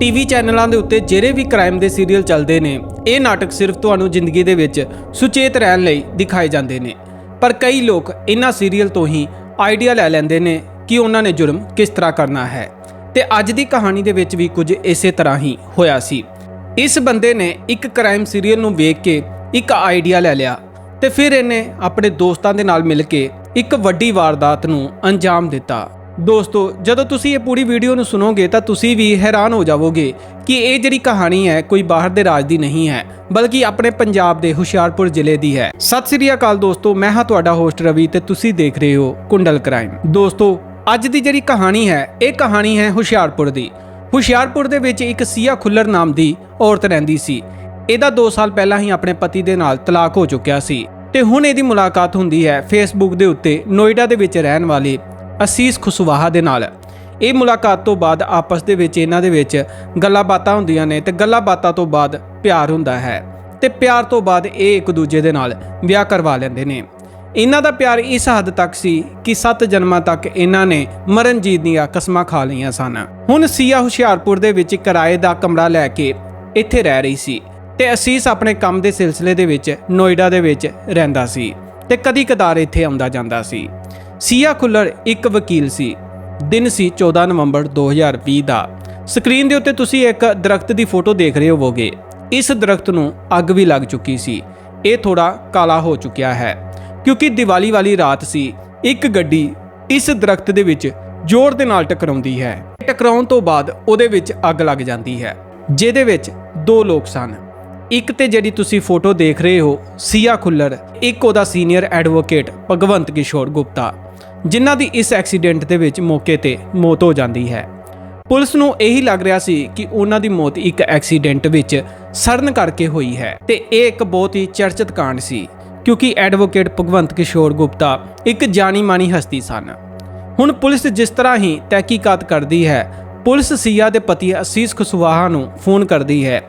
TV ਚੈਨਲਾਂ ਦੇ ਉੱਤੇ ਜਿਹੜੇ ਵੀ ਕ੍ਰਾਈਮ ਦੇ ਸੀਰੀਅਲ ਚੱਲਦੇ ਨੇ, ਇਹ ਨਾਟਕ ਸਿਰਫ ਤੁਹਾਨੂੰ ਜ਼ਿੰਦਗੀ ਦੇ ਵਿੱਚ ਸੁਚੇਤ ਰਹਿਣ ਲਈ ਦਿਖਾਏ ਜਾਂਦੇ ਨੇ। ਪਰ ਕਈ ਲੋਕ ਇਹਨਾਂ ਸੀਰੀਅਲ ਤੋਂ ਹੀ ਆਈਡੀਆ ਲੈ ਲੈਂਦੇ ਨੇ ਕਿ ਉਹਨਾਂ ਨੇ ਜੁਰਮ ਕਿਸ ਤਰ੍ਹਾਂ ਕਰਨਾ ਹੈ। ਤੇ ਅੱਜ ਦੀ ਕਹਾਣੀ ਦੇ ਵਿੱਚ ਵੀ ਕੁਝ ਇਸੇ ਤਰ੍ਹਾਂ ਹੀ ਹੋਇਆ ਸੀ। ਇਸ ਬੰਦੇ ਨੇ ਇੱਕ ਕ੍ਰਾਈਮ ਸੀਰੀਅਲ ਨੂੰ ਵੇਖ ਕੇ ਇੱਕ ਆਈਡੀਆ ਲੈ ਲਿਆ ਤੇ ਫਿਰ ਇਹਨੇ ਆਪਣੇ ਦੋਸਤਾਂ ਦੇ ਨਾਲ ਮਿਲ ਕੇ ਇੱਕ ਵੱਡੀ ਵਾਰਦਾਤ ਨੂੰ ਅੰਜਾਮ ਦਿੱਤਾ। ਦੋਸਤੋ, ਜਦੋਂ ਤੁਸੀਂ ਇਹ ਪੂਰੀ ਵੀਡੀਓ ਨੂੰ ਸੁਣੋਗੇ ਤਾਂ ਤੁਸੀਂ ਵੀ ਹੈਰਾਨ ਹੋ ਜਾਵੋਗੇ ਕਿ ਇਹ ਜਿਹੜੀ ਕਹਾਣੀ ਹੈ ਕੋਈ ਬਾਹਰ ਦੇ ਰਾਜ ਦੀ ਨਹੀਂ ਹੈ, ਬਲਕਿ ਆਪਣੇ ਪੰਜਾਬ ਦੇ ਹੁਸ਼ਿਆਰਪੁਰ ਜ਼ਿਲ੍ਹੇ ਦੀ ਹੈ। ਸਤਿ ਸ੍ਰੀ ਅਕਾਲ ਦੋਸਤੋ, ਮੈਂ ਹਾਂ ਤੁਹਾਡਾ ਹੋਸਟ ਰਵੀ ਤੇ ਤੁਸੀਂ ਦੇਖ ਰਹੇ ਹੋ ਕੁੰਡਲ ਕ੍ਰਾਈਮ ਦੋਸਤੋ, ਅੱਜ ਦੀ ਜਿਹੜੀ ਕਹਾਣੀ ਹੈ, ਇਹ ਕਹਾਣੀ ਹੈ ਹੁਸ਼ਿਆਰਪੁਰ ਦੀ। ਹੁਸ਼ਿਆਰਪੁਰ ਦੇ ਵਿੱਚ ਇੱਕ ਸੀਆ ਖੁੱਲਰ ਨਾਮ ਦੀ ਔਰਤ ਰਹਿੰਦੀ ਸੀ। ਇਹਦਾ 2 ਸਾਲ ਪਹਿਲਾਂ ਹੀ ਆਪਣੇ ਪਤੀ ਦੇ ਨਾਲ ਤਲਾਕ ਹੋ ਚੁੱਕਿਆ ਸੀ। ਤੇ ਹੁਣ ਇਹਦੀ ਮੁਲਾਕਾਤ ਹੁੰਦੀ ਹੈ ਫੇਸਬੁੱਕ ਦੇ ਉੱਤੇ, ਨੋਇਡਾ ਦੇ ਵਿੱਚ ਰਹਿਣ ਵਾਲੇ ਅਸੀਸ ਖੁਸ਼ਵਾਹਾ ਦੇ ਨਾਲ। ਇਹ ਮੁਲਾਕਾਤ ਤੋਂ ਬਾਅਦ ਆਪਸ ਦੇ ਵਿੱਚ, ਇਹਨਾਂ ਦੇ ਵਿੱਚ ਗੱਲਾਂ ਬਾਤਾਂ ਹੁੰਦੀਆਂ ਨੇ ਤੇ ਗੱਲਾਂ ਬਾਤਾਂ ਤੋਂ ਬਾਅਦ ਪਿਆਰ ਹੁੰਦਾ ਹੈ ਤੇ ਪਿਆਰ ਤੋਂ ਬਾਅਦ ਇਹ ਇੱਕ ਦੂਜੇ ਦੇ ਨਾਲ ਵਿਆਹ ਕਰਵਾ ਲੈਂਦੇ ਨੇ। ਇਹਨਾਂ ਦਾ ਪਿਆਰ ਇਸ ਹੱਦ ਤੱਕ ਸੀ ਕਿ 7 ਜਨਮਾਂ ਤੱਕ ਇਹਨਾਂ ਨੇ ਮਰਨਜੀਤ ਦੀਆਂ ਕਸਮਾਂ ਖਾ ਲਈਆਂ ਸਨ। ਹੁਣ ਸੀਆ ਹੁਸ਼ਿਆਰਪੁਰ ਦੇ ਵਿੱਚ ਕਿਰਾਏ ਦਾ ਕਮਰਾ ਲੈ ਕੇ ਇੱਥੇ ਰਹਿ ਰਹੀ ਸੀ ਤੇ ਅਸੀਸ ਆਪਣੇ ਕੰਮ ਦੇ ਸਿਲਸਿਲੇ ਦੇ ਵਿੱਚ, ਨੋਇਡਾ ਦੇ ਵਿੱਚ ਰਹਿੰਦਾ ਸੀ ਤੇ ਕਦੀ ਕਦਾਰ ਇੱਥੇ ਆਉਂਦਾ ਜਾਂਦਾ ਸੀ। ਸੀਆ ਖੁੱਲਰ ਇੱਕ ਵਕੀਲ ਸੀ। ਦਿਨ ਸੀ 14 ਨਵੰਬਰ 2020 ਦਾ। ਸਕਰੀਨ ਦੇ ਉੱਤੇ ਤੁਸੀਂ ਇੱਕ ਦਰਖਤ ਦੀ ਫੋਟੋ ਦੇਖ ਰਹੇ ਹੋਵੋਗੇ। ਇਸ ਦਰਖਤ ਨੂੰ ਅੱਗ ਵੀ ਲੱਗ ਚੁੱਕੀ ਸੀ। ਇਹ ਥੋੜਾ ਕਾਲਾ ਹੋ ਚੁੱਕਿਆ ਹੈ। ਕਿਉਂਕਿ ਦੀਵਾਲੀ ਵਾਲੀ ਰਾਤ ਸੀ, ਇੱਕ ਗੱਡੀ ਇਸ ਦਰਖਤ ਦੇ ਵਿੱਚ ਜ਼ੋਰ ਦੇ ਨਾਲ ਟਕਰਾਉਂਦੀ ਹੈ। ਟਕਰਾਉਣ ਤੋਂ ਬਾਅਦ ਉਹਦੇ ਵਿੱਚ ਅੱਗ ਲੱਗ ਜਾਂਦੀ ਹੈ, ਜਿਹਦੇ ਵਿੱਚ ਦੋ ਲੋਕ ਸਨ। ਇੱਕ ਤੇ ਜਿਹੜੀ ਤੁਸੀਂ ਫੋਟੋ ਦੇਖ ਰਹੇ ਹੋ, ਸੀਆ ਖੁੱਲਰ, ਇੱਕ ਉਹਦਾ ਸੀਨੀਅਰ ਐਡਵੋਕੇਟ ਭਗਵੰਤ ਕਿਸ਼ੋਰ ਗੁਪਤਾ। ਜਿਨ੍ਹਾਂ ਦੀ ਇਸ ਐਕਸੀਡੈਂਟ ਦੇ ਵਿੱਚ ਮੌਕੇ ਤੇ ਮੌਤ ਹੋ ਜਾਂਦੀ ਹੈ। ਪੁਲਿਸ ਨੂੰ ਇਹੀ ਲੱਗ ਰਿਹਾ ਸੀ ਕਿ ਉਹਨਾਂ ਦੀ ਮੌਤ ਇੱਕ ਐਕਸੀਡੈਂਟ ਵਿੱਚ ਸੜਨ ਕਰਕੇ ਹੋਈ ਹੈ ਤੇ ਇਹ ਇੱਕ ਬਹੁਤ ਹੀ ਚਰਚਿਤ ਕਾਂਡ ਸੀ, ਕਿਉਂਕਿ ਐਡਵੋਕੇਟ ਭਗਵੰਤ ਕਿਸ਼ੋਰ ਗੁਪਤਾ ਇੱਕ ਜਾਣੀ ਮਾਣੀ ਹਸਤੀ ਸਨ। ਹੁਣ ਪੁਲਿਸ ਜਿਸ ਤਰ੍ਹਾਂ ਹੀ ਤਹਿਕੀਕਾਤ ਕਰਦੀ ਹੈ, ਪੁਲਿਸ ਸੀਆ ਦੇ ਪਤੀ ਅਸੀਸ ਖੁਸ਼ਵਾਹਾ ਨੂੰ ਫੋਨ ਕਰਦੀ ਹੈ।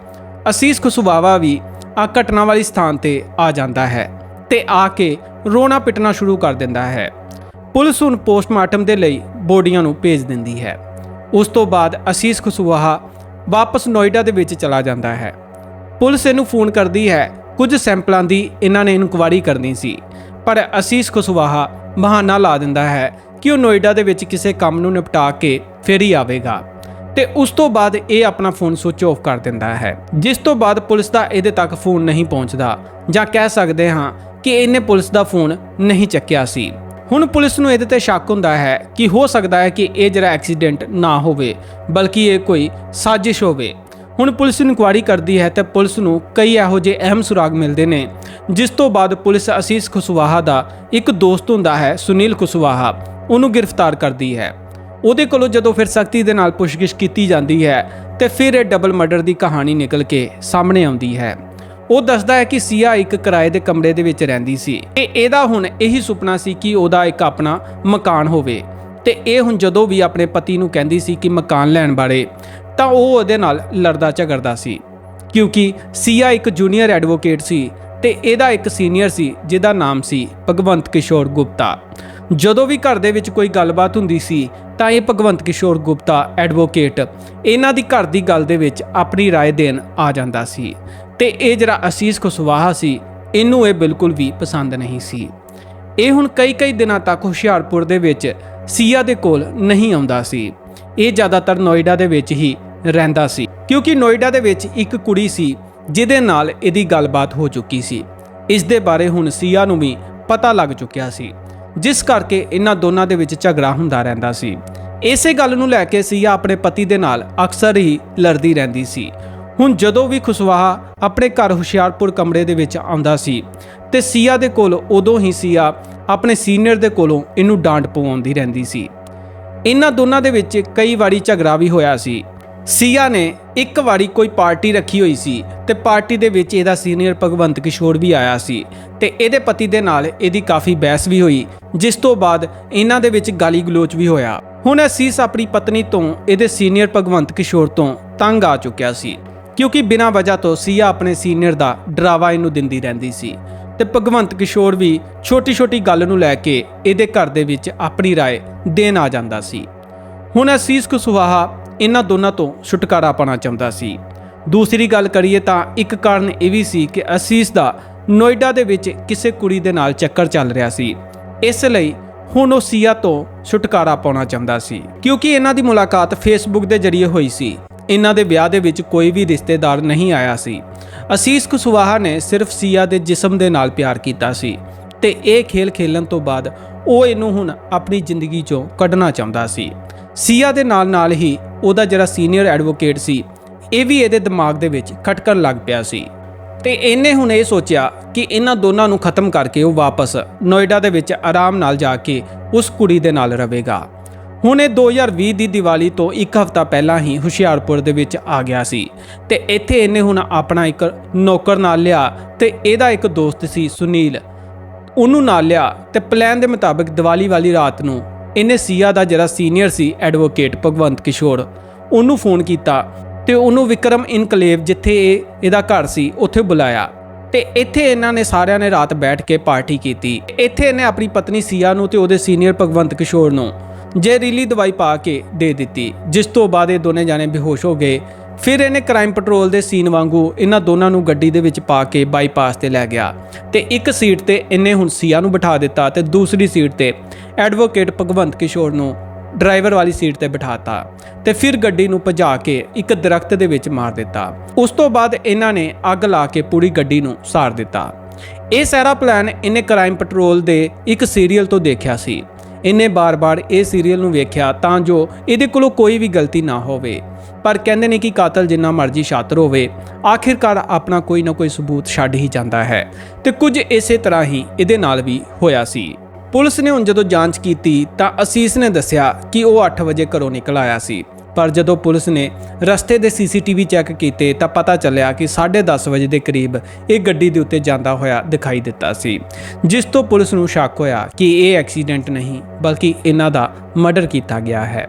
ਅਸੀਸ ਖੁਸ਼ਵਾਹਾ ਵੀ ਆ ਘਟਨਾ ਵਾਲੀ ਸਥਾਨ ਤੇ ਆ ਜਾਂਦਾ ਹੈ ਤੇ ਆ ਕੇ ਰੋਣਾ ਪਿਟਣਾ ਸ਼ੁਰੂ ਕਰ ਦਿੰਦਾ ਹੈ। ਪੁਲਿਸ ਹੁਣ ਪੋਸਟਮਾਰਟਮ ਦੇ ਲਈ ਬੋਡੀਆਂ ਨੂੰ ਭੇਜ ਦਿੰਦੀ ਹੈ। ਉਸ ਤੋਂ ਬਾਅਦ ਅਸੀਸ ਖੁਸ਼ਵਾਹਾ ਵਾਪਸ ਨੋਇਡਾ ਦੇ ਵਿੱਚ ਚਲਾ ਜਾਂਦਾ ਹੈ। ਪੁਲਿਸ ਇਹਨੂੰ ਫੋਨ ਕਰਦੀ ਹੈ। ਕੁਝ ਸੈਂਪਲਾਂ ਦੀ ਇਹਨਾਂ ਨੇ ਇਨਕੁਆਰੀ ਕਰਨੀ ਸੀ, ਪਰ ਅਸੀਸ ਖੁਸ਼ਵਾਹਾ ਬਹਾਨਾ ਲਾ ਦਿੰਦਾ ਹੈ ਕਿ ਉਹ ਨੋਇਡਾ ਦੇ ਵਿੱਚ ਕਿਸੇ ਕੰਮ ਨੂੰ ਨਿਪਟਾ ਕੇ ਫਿਰ ਹੀ ਆਵੇਗਾ। ਤੇ ਉਸ ਤੋਂ ਬਾਅਦ ਇਹ ਆਪਣਾ ਫੋਨ ਸੁਚ ਆਫ ਕਰ ਦਿੰਦਾ ਹੈ, ਜਿਸ ਤੋਂ ਬਾਅਦ ਪੁਲਿਸ ਦਾ ਇਹਦੇ ਤੱਕ ਫੋਨ ਨਹੀਂ ਪਹੁੰਚਦਾ ਜਾਂ ਕਹਿ ਸਕਦੇ ਹਾਂ ਕਿ ਇਹਨੇ ਪੁਲਿਸ ਦਾ ਫੋਨ ਨਹੀਂ ਚੱਕਿਆ ਸੀ। ਹੁਣ ਪੁਲਿਸ ਨੂੰ ਇਹਦੇ ਤੇ ਸ਼ੱਕ ਹੁੰਦਾ ਹੈ ਕਿ ਹੋ ਸਕਦਾ ਹੈ ਕਿ ਇਹ ਜਿਹੜਾ ਐਕਸੀਡੈਂਟ ਨਾ ਹੋਵੇ, ਬਲਕਿ ਇਹ ਕੋਈ ਸਾਜ਼ਿਸ਼ ਹੋਵੇ। ਹੁਣ ਪੁਲਿਸ ਇਨਕੁਆਇਰੀ ਕਰਦੀ ਹੈ ਤੇ ਪੁਲਿਸ ਨੂੰ ਕਈ ਇਹੋ ਜਿਹੇ ਅਹਿਮ ਸੁਰਾਗ ਮਿਲਦੇ ਨੇ, ਜਿਸ ਤੋਂ ਬਾਅਦ ਪੁਲਿਸ ਅਸੀਸ ਖੁਸ਼ਵਾਹਾ ਦਾ ਇੱਕ ਦੋਸਤ ਹੁੰਦਾ ਹੈ, ਸੁਨੀਲ ਖੁਸ਼ਵਾਹਾ। ਉਹਨੂੰ ਗ੍ਰਿਫਤਾਰ ਕਰਦੀ ਹੈ। ਉਹਦੇ ਕੋਲੋਂ ਜਦੋਂ ਫਿਰ ਸਖਤੀ ਦੇ ਨਾਲ ਪੁੱਛਗਿੱਛ ਕੀਤੀ ਜਾਂਦੀ ਹੈ, ਤੇ ਫਿਰ ਇਹ ਡਬਲ ਮਰਡਰ ਦੀ ਕਹਾਣੀ ਨਿਕਲ ਕੇ ਸਾਹਮਣੇ ਆਉਂਦੀ ਹੈ। ਉਹ ਦੱਸਦਾ ਹੈ ਕਿ ਸੀਆ ਇੱਕ ਕਿਰਾਏ ਦੇ ਕਮਰੇ ਦੇ ਵਿੱਚ ਰਹਿੰਦੀ ਸੀ ਤੇ ਇਹਦਾ ਹੁਣ ਇਹੀ ਸੁਪਨਾ ਸੀ ਕਿ ਉਹਦਾ ਇੱਕ ਆਪਣਾ ਮਕਾਨ ਹੋਵੇ ਤੇ ਇਹ ਹੁਣ ਜਦੋਂ ਵੀ ਆਪਣੇ ਪਤੀ ਨੂੰ ਕਹਿੰਦੀ ਸੀ ਕਿ ਮਕਾਨ ਲੈਣ ਬਾਰੇ ਤਾਂ ਉਹ ਉਹਦੇ ਨਾਲ ਲੜਦਾ ਝਗੜਦਾ ਸੀ ਕਿਉਂਕਿ ਸੀਆ ਇੱਕ ਜੂਨੀਅਰ ਐਡਵੋਕੇਟ ਸੀ ਤੇ ਇਹਦਾ ਇੱਕ ਸੀਨੀਅਰ ਸੀ ਜਿਹਦਾ ਨਾਮ ਸੀ ਭਗਵੰਤ ਕਿਸ਼ੋਰ ਗੁਪਤਾ ਜਦੋਂ ਵੀ ਘਰ ਦੇ ਵਿੱਚ ਕੋਈ ਗੱਲਬਾਤ ਹੁੰਦੀ ਸੀ ਤਾਂ ਇਹ ਭਗਵੰਤ ਕਿਸ਼ੋਰ ਗੁਪਤਾ ਐਡਵੋਕੇਟ ਇਹਨਾਂ ਦੀ ਘਰ ਦੀ ਗੱਲ ਦੇ ਵਿੱਚ ਆਪਣੀ رائے ਦੇਣ ਆ ਜਾਂਦਾ ਸੀ ਤੇ ਇਹ ਜਿਹੜਾ ਅਸੀਸ ਖੁਸ਼ਵਾਹਾ ਸੀ, ਇਹਨੂੰ ਇਹ ਬਿਲਕੁਲ ਵੀ ਪਸੰਦ ਨਹੀਂ ਸੀ। ਇਹ ਹੁਣ ਕਈ ਕਈ ਦਿਨਾਂ ਤੱਕ ਹੁਸ਼ਿਆਰਪੁਰ ਦੇ ਵਿੱਚ ਸੀਆ ਦੇ ਕੋਲ ਨਹੀਂ ਆਉਂਦਾ ਸੀ। ਇਹ ਜ਼ਿਆਦਾਤਰ ਨੋਇਡਾ ਦੇ ਵਿੱਚ ਹੀ ਰਹਿੰਦਾ ਸੀ, ਕਿਉਂਕਿ ਨੋਇਡਾ ਦੇ ਵਿੱਚ ਇੱਕ ਕੁੜੀ ਸੀ, ਜਿਹਦੇ ਨਾਲ ਇਹਦੀ ਗੱਲਬਾਤ ਹੋ ਚੁੱਕੀ ਸੀ। ਇਸ ਦੇ ਬਾਰੇ ਹੁਣ ਸੀਆ ਨੂੰ ਵੀ ਪਤਾ ਲੱਗ ਚੁੱਕਿਆ ਸੀ, ਜਿਸ ਕਰਕੇ ਇਹਨਾਂ ਦੋਨਾਂ ਦੇ ਵਿੱਚ ਝਗੜਾ ਹੁੰਦਾ ਰਹਿੰਦਾ ਸੀ। ਇਸੇ ਗੱਲ ਨੂੰ ਲੈ ਕੇ ਸੀਆ ਆਪਣੇ ਪਤੀ ਦੇ ਨਾਲ ਅਕਸਰ ਹੀ ਲੜਦੀ ਰਹਿੰਦੀ ਸੀ। ਹੁਣ ਜਦੋਂ ਵੀ ਖੁਸ਼ਵਾਹਾ ਆਪਣੇ ਘਰ ਹੁਸ਼ਿਆਰਪੁਰ ਕਮਰੇ ਦੇ ਵਿੱਚ ਆਉਂਦਾ ਸੀ ਤੇ ਸੀਆ ਦੇ ਕੋਲ ਉਦੋਂ ਹੀ ਸੀਆ ਆਪਣੇ ਸੀਨੀਅਰ ਦੇ ਕੋਲੋਂ ਇਹਨੂੰ ਡਾਂਟ ਪਵਾਉਂਦੀ ਰਹਿੰਦੀ ਸੀ। ਇਹਨਾਂ ਦੋਨਾਂ ਦੇ ਵਿੱਚ ਕਈ ਵਾਰੀ ਝਗੜਾ ਵੀ ਹੋਇਆ ਸੀ। ਸੀਆ ਨੇ ਇੱਕ ਵਾਰੀ ਕੋਈ ਪਾਰਟੀ ਰੱਖੀ ਹੋਈ ਸੀ ਤੇ ਪਾਰਟੀ ਦੇ ਵਿੱਚ ਇਹਦਾ ਸੀਨੀਅਰ ਭਗਵੰਤ ਕਿਸ਼ੋਰ ਵੀ ਆਇਆ ਸੀ ਤੇ ਇਹਦੇ ਪਤੀ ਦੇ ਨਾਲ ਇਹਦੀ ਕਾਫੀ ਬਹਿਸ ਵੀ ਹੋਈ, ਜਿਸ ਤੋਂ ਬਾਅਦ ਇਹਨਾਂ ਦੇ ਵਿੱਚ ਗਾਲੀ ਗਲੋਚ ਵੀ ਹੋਇਆ। ਹੁਣ ਅਸੀਸ ਆਪਣੀ ਪਤਨੀ ਤੋਂ, ਇਹਦੇ ਸੀਨੀਅਰ ਭਗਵੰਤ ਕਿਸ਼ੋਰ ਤੋਂ ਤੰਗ ਆ ਚੁੱਕਿਆ ਸੀ। ਕਿਉਂਕਿ ਬਿਨਾਂ ਵਜ੍ਹਾ ਤੋਂ ਸੀਆ ਆਪਣੇ ਸੀਨੀਅਰ ਦਾ ਡਰਾਵਾ ਇਹਨੂੰ ਦਿੰਦੀ ਰਹਿੰਦੀ ਸੀ ਤੇ ਭਗਵੰਤ ਕਿਸ਼ੋਰ ਵੀ ਛੋਟੀ-ਛੋਟੀ ਗੱਲ ਨੂੰ ਲੈ ਕੇ ਇਹਦੇ ਘਰ ਦੇ ਵਿੱਚ ਆਪਣੀ رائے ਦੇਣ ਆ ਜਾਂਦਾ ਸੀ ਹੁਣ ਅਸੀਸ ਕੁਸ਼ਵਾਹਾ ਇਹਨਾਂ ਦੋਨਾਂ ਤੋਂ ਛੁਟਕਾਰਾ ਪਾਣਾ ਚਾਹੁੰਦਾ ਸੀ ਦੂਸਰੀ ਗੱਲ ਕਰੀਏ ਤਾਂ ਇੱਕ ਕਾਰਨ ਇਹ ਵੀ ਸੀ ਕਿ ਅਸੀਸ ਦਾ ਨੋਇਡਾ ਦੇ ਵਿੱਚ ਕਿਸੇ ਕੁੜੀ ਦੇ ਨਾਲ ਚੱਕਰ ਚੱਲ ਰਿਹਾ ਸੀ ਇਸ ਲਈ ਹੁਣ ਉਹ ਸੀਆ ਤੋਂ ਛੁਟਕਾਰਾ ਪਾਉਣਾ ਚਾਹੁੰਦਾ ਸੀ ਕਿਉਂਕਿ ਇਹਨਾਂ ਦੀ ਮੁਲਾਕਾਤ ਫੇਸਬੁੱਕ ਦੇ ਜ਼ਰੀਏ ਹੋਈ ਸੀ ਇਹਨਾਂ ਦੇ ਵਿਆਹ ਦੇ ਵਿੱਚ ਕੋਈ ਵੀ ਰਿਸ਼ਤੇਦਾਰ ਨਹੀਂ ਆਇਆ ਸੀ। ਅਸੀਸ ਕੁਸ਼ਵਾਹਾ ਨੇ ਸਿਰਫ ਸੀਆ ਦੇ ਜਿਸਮ ਦੇ ਨਾਲ ਪਿਆਰ ਕੀਤਾ ਸੀ ਤੇ ਇਹ ਖੇਲ ਖੇਲਣ ਤੋਂ ਬਾਅਦ ਉਹ ਇਹਨੂੰ ਹੁਣ ਆਪਣੀ ਜ਼ਿੰਦਗੀ ਚੋਂ ਕੱਢਣਾ ਚਾਹੁੰਦਾ ਸੀ। ਸੀਆ ਦੇ ਨਾਲ ਨਾਲ ਹੀ ਉਹਦਾ ਜਿਹੜਾ ਸੀਨੀਅਰ ਐਡਵੋਕੇਟ ਸੀ, ਇਹ ਵੀ ਇਹਦੇ ਦਿਮਾਗ ਦੇ ਵਿੱਚ ਖਟਕਣ ਲੱਗ ਪਿਆ ਸੀ। ਤੇ ਇਹਨੇ ਹੁਣ ਇਹ ਸੋਚਿਆ ਕਿ ਇਹਨਾਂ ਦੋਨਾਂ ਨੂੰ ਖਤਮ ਕਰਕੇ ਉਹ ਵਾਪਸ ਨੋਇਡਾ ਦੇ ਵਿੱਚ ਆਰਾਮ ਨਾਲ ਜਾ ਕੇ ਉਸ ਕੁੜੀ ਦੇ ਨਾਲ ਰਵੇਗਾ ਹੁਣ ਇਹ 2020 ਦੀ ਦੀਵਾਲੀ ਤੋਂ ਇੱਕ ਹਫ਼ਤਾ ਪਹਿਲਾਂ ਹੀ ਹੁਸ਼ਿਆਰਪੁਰ ਦੇ ਵਿੱਚ ਆ ਗਿਆ ਸੀ ਤੇ ਇੱਥੇ ਇਹਨੇ ਹੁਣ ਆਪਣਾ ਇੱਕ ਨੌਕਰ ਨਾਲ ਲਿਆ ਤੇ ਇਹਦਾ ਇੱਕ ਦੋਸਤ ਸੀ ਸੁਨੀਲ। ਉਹਨੂੰ ਨਾਲ ਲਿਆ ਤੇ ਪਲਾਨ ਦੇ ਮੁਤਾਬਕ ਦੀਵਾਲੀ ਵਾਲੀ ਰਾਤ ਨੂੰ ਇਹਨੇ ਸੀਆ ਦਾ ਜਿਹੜਾ ਸੀਨੀਅਰ ਸੀ ਐਡਵੋਕੇਟ ਭਗਵੰਤ ਕਿਸ਼ੋਰ, ਉਹਨੂੰ ਫੋਨ ਕੀਤਾ ਤੇ ਉਹਨੂੰ ਵਿਕਰਮ ਇਨਕਲੇਵ ਜਿੱਥੇ ਇਹ, ਇਹਦਾ ਘਰ ਸੀ, ਉੱਥੇ ਬੁਲਾਇਆ। ਤੇ ਇੱਥੇ ਇਹਨਾਂ ਨੇ ਸਾਰਿਆਂ ਨੇ ਰਾਤ ਬੈਠ ਕੇ ਪਾਰਟੀ ਕੀਤੀ। ਇੱਥੇ ਇਹਨੇ ਆਪਣੀ ਪਤਨੀ ਸੀਆ ਨੂੰ ਤੇ ਉਹਦੇ ਸੀਨੀਅਰ ਭਗਵੰਤ ਕਿਸ਼ੋਰ ਨੂੰ ਜ਼ਹਿਰੀਲੀ ਦਵਾਈ ਪਾ ਕੇ ਦੇ ਦਿੱਤੀ, ਜਿਸ ਤੋਂ ਬਾਅਦ ਇਹ ਦੋਨੇ ਜਾਣੇ ਬੇਹੋਸ਼ ਹੋ ਗਏ, ਫਿਰ ਇਹਨੇ ਕ੍ਰਾਈਮ ਪੈਟਰੋਲ ਦੇ ਸੀਨ ਵਾਂਗੂ ਇਹਨਾਂ ਦੋਨਾਂ ਨੂੰ ਗੱਡੀ ਦੇ ਵਿੱਚ ਪਾ ਕੇ ਬਾਈਪਾਸ ਤੇ ਲੈ ਗਿਆ ਤੇ ਇੱਕ ਸੀਟ ਤੇ ਇਹਨੇ ਹੁਣ ਸੀਆ ਨੂੰ ਬਿਠਾ ਦਿੱਤਾ ਤੇ ਦੂਸਰੀ ਸੀਟ ਤੇ ਐਡਵੋਕੇਟ ਭਗਵੰਤ ਕਿਸ਼ੋਰ ਨੂੰ ਡਰਾਈਵਰ ਵਾਲੀ ਸੀਟ ਤੇ ਬਿਠਾਤਾ ਤੇ ਫਿਰ ਗੱਡੀ ਨੂੰ ਭਜਾ ਕੇ ਇੱਕ ਦਰਖਤ ਦੇ ਵਿੱਚ ਮਾਰ ਦਿੱਤਾ। ਉਸ ਤੋਂ ਬਾਅਦ ਇਹਨਾਂ ਨੇ ਅੱਗ ਲਾ ਕੇ ਪੂਰੀ ਗੱਡੀ ਨੂੰ ਸਾੜ ਦਿੱਤਾ। ਇਹ ਸਾਰਾ ਪਲਾਨ ਇਹਨੇ ਕ੍ਰਾਈਮ ਪੈਟਰੋਲ ਦੇ ਇੱਕ ਸੀਰੀਅਲ ਤੋਂ ਦੇਖਿਆ ਸੀ। ਇਹਨੇ ਬਾਰ-ਬਾਰ ਇਹ ਸੀਰੀਅਲ ਨੂੰ ਵੇਖਿਆ ਤਾਂ ਜੋ ਇਹਦੇ ਕੋਲੋਂ ਕੋਈ ਵੀ ਗਲਤੀ ਨਾ ਹੋਵੇ। ਪਰ ਕਹਿੰਦੇ ਨੇ ਕਿ ਕਾਤਲ ਜਿੰਨਾ ਮਰਜ਼ੀ ਸ਼ਾਤਰ ਹੋਵੇ, ਆਖਿਰਕਾਰ ਆਪਣਾ ਕੋਈ ਨਾ ਕੋਈ ਸਬੂਤ ਛੱਡ ਹੀ ਜਾਂਦਾ ਹੈ ਤੇ ਕੁਝ ਇਸੇ ਤਰ੍ਹਾਂ ਹੀ ਇਹਦੇ ਨਾਲ ਵੀ ਹੋਇਆ ਸੀ। ਪੁਲਿਸ ਨੇ ਹੁਣ ਜਦੋਂ ਜਾਂਚ ਕੀਤੀ ਤਾਂ ਅਸੀਸ ਨੇ ਦੱਸਿਆ ਕਿ ਉਹ 8 ਵਜੇ ਘਰੋਂ ਨਿਕਲ ਆਇਆ ਸੀ। ਪਰ ਜਦੋਂ ਪੁਲਿਸ ਨੇ ਰਸਤੇ ਦੇ ਸੀਸੀਟੀਵੀ ਚੈੱਕ ਕੀਤੇ ਤਾਂ ਪਤਾ ਚੱਲਿਆ ਕਿ 10:30 ਵਜੇ ਦੇ ਕਰੀਬ ਇਹ ਗੱਡੀ ਦੇ ਉੱਤੇ ਜਾਂਦਾ ਹੋਇਆ ਦਿਖਾਈ ਦਿੱਤਾ ਸੀ, ਜਿਸ ਤੋਂ ਪੁਲਿਸ ਨੂੰ ਸ਼ੱਕ ਹੋਇਆ ਕਿ ਇਹ ਐਕਸੀਡੈਂਟ ਨਹੀਂ, ਬਲਕਿ ਇਹਨਾਂ ਦਾ ਮਰਡਰ ਕੀਤਾ ਗਿਆ ਹੈ।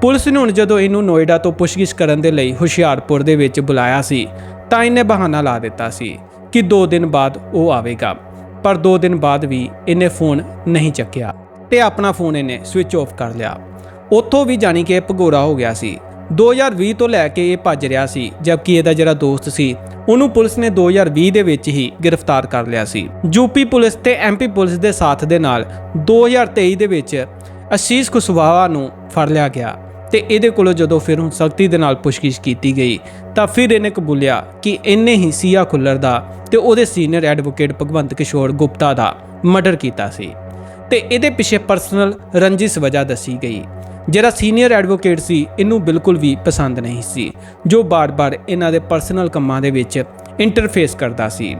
ਪੁਲਿਸ ਨੇ ਹੁਣ ਜਦੋਂ ਇਹਨੂੰ ਨੋਇਡਾ ਤੋਂ ਪੁੱਛਗਿੱਛ ਕਰਨ ਦੇ ਲਈ ਹੁਸ਼ਿਆਰਪੁਰ ਦੇ ਵਿੱਚ ਬੁਲਾਇਆ ਸੀ, ਤਾਂ ਇਹਨੇ ਬਹਾਨਾ ਲਾ ਦਿੱਤਾ ਸੀ ਕਿ 2 ਦਿਨ ਬਾਅਦ ਉਹ ਆਵੇਗਾ, ਪਰ 2 ਦਿਨ ਬਾਅਦ ਵੀ ਇਹਨੇ ਫੋਨ ਨਹੀਂ ਚੱਕਿਆ ਤੇ ਆਪਣਾ ਫੋਨ ਇਹਨੇ ਸਵਿਚ ਆਫ ਕਰ ਲਿਆ। ਉੱਥੋਂ ਵੀ ਜਾਣੀ ਕਿ ਇਹ ਭਗੋਰਾ ਹੋ ਗਿਆ ਸੀ। 2020 ਤੋਂ ਲੈ ਕੇ ਇਹ ਭੱਜ ਰਿਹਾ ਸੀ, ਜਦਕਿ ਇਹਦਾ ਜਿਹੜਾ ਦੋਸਤ ਸੀ, ਉਹਨੂੰ ਪੁਲਿਸ ਨੇ 2020 ਦੇ ਵਿੱਚ ਹੀ ਗ੍ਰਿਫਤਾਰ ਕਰ ਲਿਆ ਸੀ। ਯੂਪੀ ਪੁਲਿਸ ਤੇ ਐਮਪੀ ਪੁਲਿਸ ਦੇ ਸਾਥ ਦੇ ਨਾਲ 2023 ਦੇ ਵਿੱਚ ਅਸ਼ੀਸ਼ ਕੁਸ਼ਵਾਹਾ ਨੂੰ ਫੜ ਲਿਆ ਗਿਆ ਤੇ ਇਹਦੇ ਕੋਲੋਂ ਜਦੋਂ ਫਿਰ ਹੁਣ ਸਖਤੀ ਦੇ ਨਾਲ ਪੁੱਛਗਿੱਛ ਕੀਤੀ ਗਈ, ਤਾਂ ਫਿਰ ਇਹਨੇ ਕਬੂਲਿਆ ਕਿ ਇਹਨੇ ਹੀ ਸੀਆ ਖੁੱਲਰ ਦਾ ਤੇ ਉਹਦੇ ਸੀਨੀਅਰ ਐਡਵੋਕੇਟ ਭਗਵੰਤ ਕਿਸ਼ੋਰ ਗੁਪਤਾ ਦਾ ਮਰਡਰ ਕੀਤਾ ਸੀ। ਤੇ ਇਹਦੇ ਪਿੱਛੇ ਪਰਸਨਲ ਰੰਜਿਸ਼ ਵਜ੍ਹਾ ਦੱਸੀ ਗਈ। ਜਿਹੜਾ ਸੀਨੀਅਰ ਐਡਵੋਕੇਟ ਸੀ, ਇਹਨੂੰ ਬਿਲਕੁਲ ਵੀ ਪਸੰਦ ਨਹੀਂ ਸੀ, ਜੋ ਬਾਰ-ਬਾਰ ਇਹਨਾਂ ਦੇ ਪਰਸਨਲ ਕੰਮਾਂ ਦੇ ਵਿੱਚ ਇੰਟਰਫੇਸ ਕਰਦਾ ਸੀ।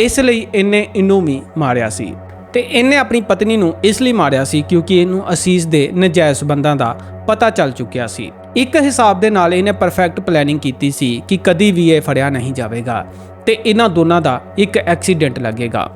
ਇਸ ਲਈ ਇਹਨੇ ਇਹਨੂੰ ਵੀ ਮਾਰਿਆ ਸੀ। ਤੇ ਇਹਨੇ ਆਪਣੀ ਪਤਨੀ ਨੂੰ ਇਸ ਲਈ ਮਾਰਿਆ ਸੀ ਕਿਉਂਕਿ ਇਹਨੂੰ ਅਸੀਸ ਦੇ ਨਜਾਇਜ਼ ਸੰਬੰਧਾਂ ਦਾ ਪਤਾ ਚੱਲ ਚੁੱਕਿਆ ਸੀ। ਇੱਕ ਹਿਸਾਬ ਦੇ ਨਾਲ ਇਹਨੇ ਪਰਫੈਕਟ ਪਲੈਨਿੰਗ ਕੀਤੀ ਸੀ ਕਿ ਕਦੀ ਵੀ ਇਹ ਫੜਿਆ ਨਹੀਂ ਜਾਵੇਗਾ ਤੇ ਇਹਨਾਂ ਦੋਨਾਂ ਦਾ ਇੱਕ ਐਕਸੀਡੈਂਟ ਲੱਗੇਗਾ।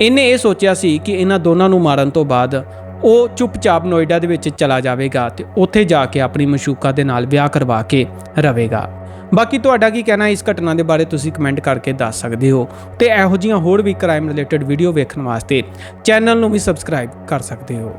ਇਹਨੇ ਇਹ ਸੋਚਿਆ ਸੀ ਕਿ ਇਹਨਾਂ ਦੋਨਾਂ ਨੂੰ ਮਾਰਨ ਤੋਂ ਬਾਅਦ ਉਹ ਚੁੱਪਚਾਪ ਨੋਇਡਾ ਦੇ ਵਿੱਚ ਚਲਾ ਜਾਵੇਗਾ ਤੇ ਉੱਥੇ ਜਾ ਕੇ ਆਪਣੀ ਮਸ਼ੂਕਾ ਦੇ ਨਾਲ ਵਿਆਹ ਕਰਵਾ ਕੇ ਰਵੇਗਾ। ਬਾਕੀ ਤੁਹਾਡਾ ਕੀ ਕਹਿਣਾ ਇਸ ਘਟਨਾ ਦੇ ਬਾਰੇ ਤੁਸੀਂ ਕਮੈਂਟ ਕਰਕੇ ਦੱਸ ਸਕਦੇ ਹੋ ਤੇ ਇਹੋ ਜਿਹੀਆਂ ਹੋਰ ਵੀ ਕ੍ਰਾਈਮ ਰਿਲੇਟਡ ਵੀਡੀਓ ਵੇਖਣ ਵਾਸਤੇ ਚੈਨਲ ਨੂੰ ਵੀ ਸਬਸਕ੍ਰਾਈਬ ਕਰ ਸਕਦੇ ਹੋ।